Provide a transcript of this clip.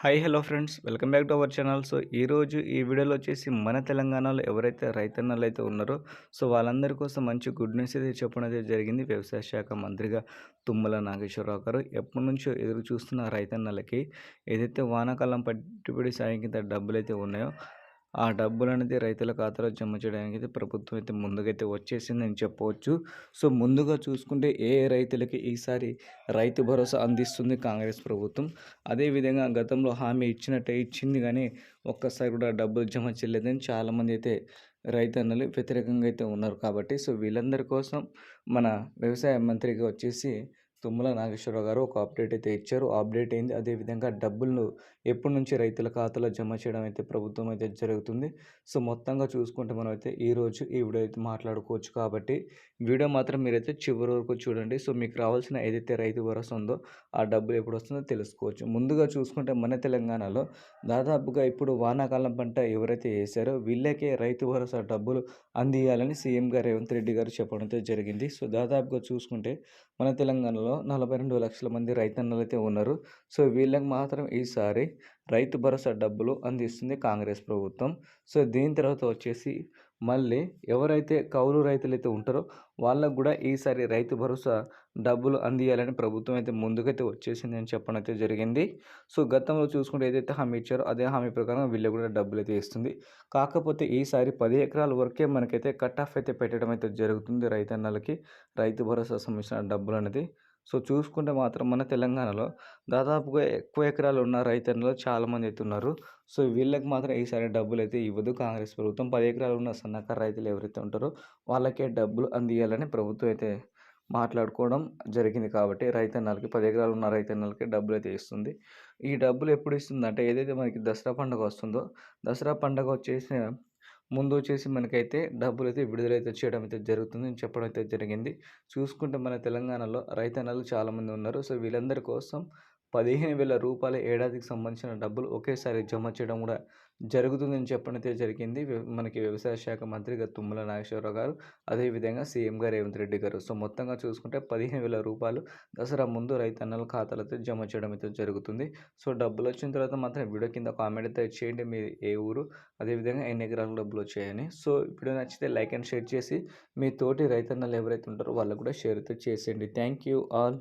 Hi hello friends. Welcome back to our channel. So ఈరోజు ఈ వీడియోలో వచ్చేసి మన తెలంగాణలో ఎవరైతే రైతన్నలు అయితే ఉన్నారో సో వాళ్ళందరి కోసం మంచి గుడ్ న్యూస్ అయితే చెప్పడం అయితే జరిగింది. వ్యవసాయ శాఖ మంత్రిగా తుమ్మల నాగేశ్వరరావు గారు. ఎప్పటి నుంచో ఎదురు చూస్తున్న రైతన్నలకి ఏదైతే వానాకాలం పట్టుబడి సాయం కింద డబ్బులు అయితే ఉన్నాయో ఆ డబ్బులు అనేది రైతుల ఖాతాలో జమ చేయడానికి అయితే ప్రభుత్వం అయితే ముందుకైతే వచ్చేసిందని చెప్పవచ్చు. సో ముందుగా చూసుకుంటే ఏ రైతులకి ఈసారి రైతు భరోసా అందిస్తుంది కాంగ్రెస్ ప్రభుత్వం? అదేవిధంగా గతంలో హామీ ఇచ్చినట్టే ఇచ్చింది కానీ ఒక్కసారి కూడా డబ్బులు జమ చేయలేదని చాలామంది అయితే రైతన్నలు వ్యతిరేకంగా అయితే ఉన్నారు కాబట్టి సో వీళ్ళందరి కోసం మన వ్యవసాయ మంత్రిగా వచ్చేసి తుమ్మల నాగేశ్వరరావు గారు ఒక అప్డేట్ అయితే ఇచ్చారు. అప్డేట్ అయింది అదేవిధంగా డబ్బులను ఎప్పటి నుంచి రైతుల ఖాతాలో జమ చేయడం అయితే ప్రభుత్వం అయితే జరుగుతుంది. సో మొత్తంగా చూసుకుంటే మనం అయితే ఈరోజు ఈ వీడియో అయితే మాట్లాడుకోవచ్చు కాబట్టి వీడియో మాత్రం మీరైతే చివరి వరకు చూడండి. సో మీకు రావాల్సిన ఏదైతే రైతు భరోసా ఉందో ఆ డబ్బులు ఎప్పుడు వస్తుందో తెలుసుకోవచ్చు. ముందుగా చూసుకుంటే మన తెలంగాణలో దాదాపుగా ఇప్పుడు వానాకాలం పంట ఎవరైతే వేశారో వీళ్ళకే రైతు భరోసా డబ్బులు అందియాలని సీఎం గారు రేవంత్ రెడ్డి గారు చెప్పడం అయితే జరిగింది. సో దాదాపుగా చూసుకుంటే మన తెలంగాణలో నలభై రెండు లక్షల మంది రైతన్నలు అయితే ఉన్నారు. సో వీళ్ళకి మాత్రం ఈసారి రైతు భరోసా డబ్బులు అందిస్తుంది కాంగ్రెస్ ప్రభుత్వం. సో దీని తర్వాత వచ్చేసి మళ్ళీ ఎవరైతే కౌలు రైతులు అయితే ఉంటారో వాళ్ళకు కూడా ఈసారి రైతు భరోసా డబ్బులు అందియాలని ప్రభుత్వం అయితే ముందుకైతే వచ్చేసింది అని చెప్పడం అయితే జరిగింది. సో గతంలో చూసుకుంటే ఏదైతే హామీ ఇచ్చారో అదే హామీ ప్రకారం వీళ్ళు కూడా డబ్బులు అయితే ఇస్తుంది. కాకపోతే ఈసారి పది ఎకరాల వరకే మనకైతే కట్ ఆఫ్ అయితే పెట్టడం అయితే జరుగుతుంది రైతన్నలకి రైతు భరోసా సంబంధించిన డబ్బులు అనేది. సో చూసుకుంటే మాత్రం మన తెలంగాణలో దాదాపుగా ఎక్కువ ఎకరాలు ఉన్న రైతన్నలు చాలామంది అయితే ఉన్నారు. సో వీళ్ళకి మాత్రం ఈసారి డబ్బులు అయితే ఇవ్వదు. కాంగ్రెస్ ప్రభుత్వం పది ఎకరాలు ఉన్న సన్నకారు రైతులు ఎవరైతే ఉంటారో వాళ్ళకే డబ్బులు అందియాలని ప్రభుత్వం అయితే మాట్లాడుకోవడం జరిగింది కాబట్టి రైతన్నలకి పది ఎకరాలు ఉన్న రైతన్నలకి డబ్బులు అయితే ఇస్తుంది. ఈ డబ్బులు ఎప్పుడు ఇస్తుందంటే ఏదైతే మనకి దసరా పండుగ వస్తుందో దసరా పండుగ వచ్చేసి ముందు వచ్చేసి మనకైతే డబ్బులు అయితే విడుదలైతే చేయడం అయితే జరుగుతుంది అని చెప్పడం అయితే జరిగింది. చూసుకుంటే మన తెలంగాణలో రైతన్నలు చాలామంది ఉన్నారు. సో వీళ్ళందరి కోసం పదిహేను వేల రూపాయల ఏడాదికి సంబంధించిన డబ్బులు ఒకేసారి జమ చేయడం కూడా జరుగుతుందని చెప్పనైతే జరిగింది. మనకి వ్యవసాయ శాఖ మంత్రిగా తుమ్మల నాగేశ్వరరావు గారు అదేవిధంగా సీఎం గారు రేవంత్ రెడ్డి గారు. సో మొత్తంగా చూసుకుంటే పదిహేను వేల రూపాయలు దసరా ముందు రైతన్నల ఖాతాలతో జమ చేయడం అయితే జరుగుతుంది. సో డబ్బులు వచ్చిన తర్వాత మాత్రం వీడియో కింద కామెంట్ అయితే చేయండి. మీ ఏ ఊరు అదేవిధంగా ఎన్ని ఎకరాల డబ్బులు వచ్చాయని. సో వీడియో నచ్చితే లైక్ అండ్ షేర్ చేసి మీ తోటి రైతన్నలు ఎవరైతే ఉంటారో వాళ్ళకు కూడా షేర్ అయితే చేసేయండి. Thank you all.